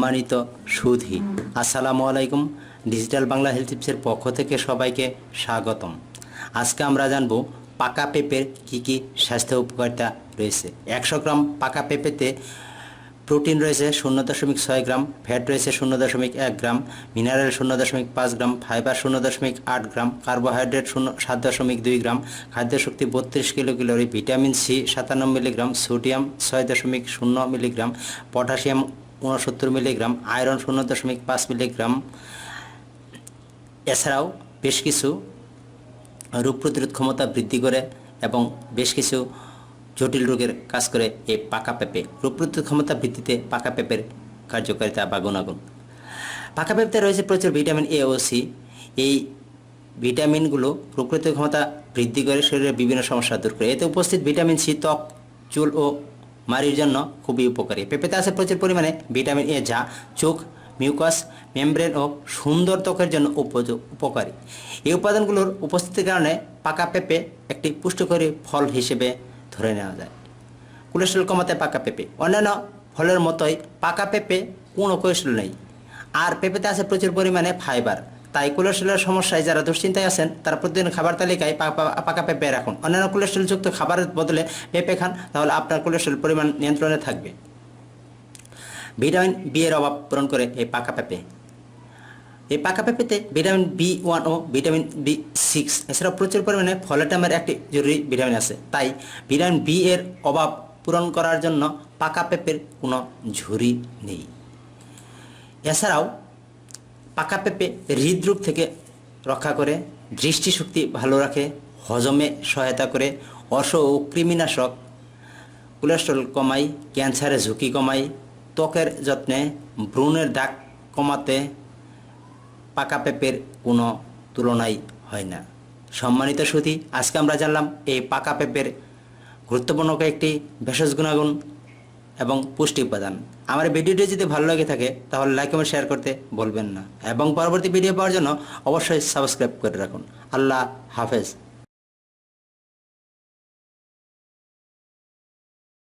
সম্মানিত সুধী। আসসালামু আলাইকুম, ডিজিটাল বাংলা হেলথ টিপসের পক্ষ থেকে সবাইকে স্বাগতম। আজকে আমরা জানব পাকা পেঁপের কি কি স্বাস্থ্য উপকারিতা রয়েছে। একশো গ্রাম পাকা পেঁপেতে প্রোটিন রয়েছে শূন্য দশমিক ছয় গ্রাম, ফ্যাট রয়েছে শূন্য দশমিক এক গ্রাম, মিনারেল শূন্য দশমিক পাঁচ গ্রাম, ফাইবার শূন্য দশমিক আট গ্রাম, কার্বোহাইড্রেট শূন্য সাত দশমিক দুই গ্রাম, খাদ্য শক্তি বত্রিশ কিলো ক্যালোরি ভিটামিন সি সাতান্ন মিলিগ্রাম, সোডিয়াম ছয় দশমিক শূন্য মিলিগ্রাম, পটাশিয়াম উনসত্তর মিলিগ্রাম, আয়রন শূন্য দশমিক পাঁচ মিলিগ্রাম। এছাড়াও বেশ কিছু রোগ প্রতিরোধ ক্ষমতা বৃদ্ধি করে এবং বেশ কিছু জটিল রোগের কাজ করে এই পাকা পেঁপে। রোগ প্রতিরোধ ক্ষমতা বৃদ্ধিতে পাকা পেঁপের কার্যকারিতা বা গুণাগুণ। পাকা পেঁপেতে রয়েছে প্রচুর ভিটামিন এ ও সি এই ভিটামিনগুলো রোগ প্রতিরোধ ক্ষমতা বৃদ্ধি করে শরীরের বিভিন্ন সমস্যা দূর করে। এতে উপস্থিত ভিটামিন সি ত্বক, চুল ও মারির জন্য খুবই উপকারী। পেঁপেতে আছে প্রচুর পরিমাণে ভিটামিন এ, যা চোখ, মিউকাস, মেমব্রেন ও সুন্দর ত্বকের জন্য উপকারী। এই উপাদানগুলোর উপস্থিতির কারণে পাকা পেঁপে একটি পুষ্টিকরী ফল হিসেবে ধরে নেওয়া যায়। কোলেস্ট্রল কমাতে পাকা পেঁপে। অন্যান্য ফলের মতোই পাকা পেঁপে কোনো কোলেস্ট্রল নেই। আর পেঁপেতে আছে প্রচুর পরিমাণে ফাইবার। তাই কোলেস্ট্রলের সমস্যায় যারা দুশ্চিন্তায় আছেন, তারা প্রতিদিন খাবার তালিকায় পাকা পেঁপে রাখুন। অন্যান্য কোলেস্ট্রলযুক্ত খাবারের বদলে পেঁপে খান, তাহলে আপনার কোলেস্ট্রল পরিমাণ নিয়ন্ত্রণে থাকবে। ভিটামিন বি এর অভাব পূরণ করে এই পাকা পেঁপে। এই পাকা পেঁপেতে ভিটামিন বি ওয়ান ও ভিটামিন বি সিক্স এছাড়াও প্রচুর পরিমাণে ফলেটামের একটি জরুরি ভিটামিন আছে। তাই ভিটামিন বি এর অভাব পূরণ করার জন্য পাকা পেঁপের কোনো ঝুরি নেই। এছাড়াও পাকা পেঁপে হৃদরোগ থেকে রক্ষা করে, দৃষ্টিশক্তি ভালো রাখে, হজমে সহায়তা করে অর্শ ও কৃমিনাশক, কোলেস্ট্রল কমাই ক্যান্সারের ঝুঁকি কমাই ত্বকের যত্নে, ভ্রূণের দাগ কমাতে পাকা পেঁপের কোনো তুলনাই হয় না। সম্মানিত সুধী আজকে আমরা জানলাম এই পাকা পেঁপের গুরুত্বপূর্ণ কয়েকটি ভেষজ গুণাগুণ এবং পুষ্টি উপাদান। আমার ভিডিওটি যদি ভালো লাগে থাকে, তাহলে লাইক এবং শেয়ার করতে বলবেন না। এবং পরবর্তী ভিডিও পাওয়ার জন্য অবশ্যই সাবস্ক্রাইব করে রাখুন। আল্লাহ হাফেজ।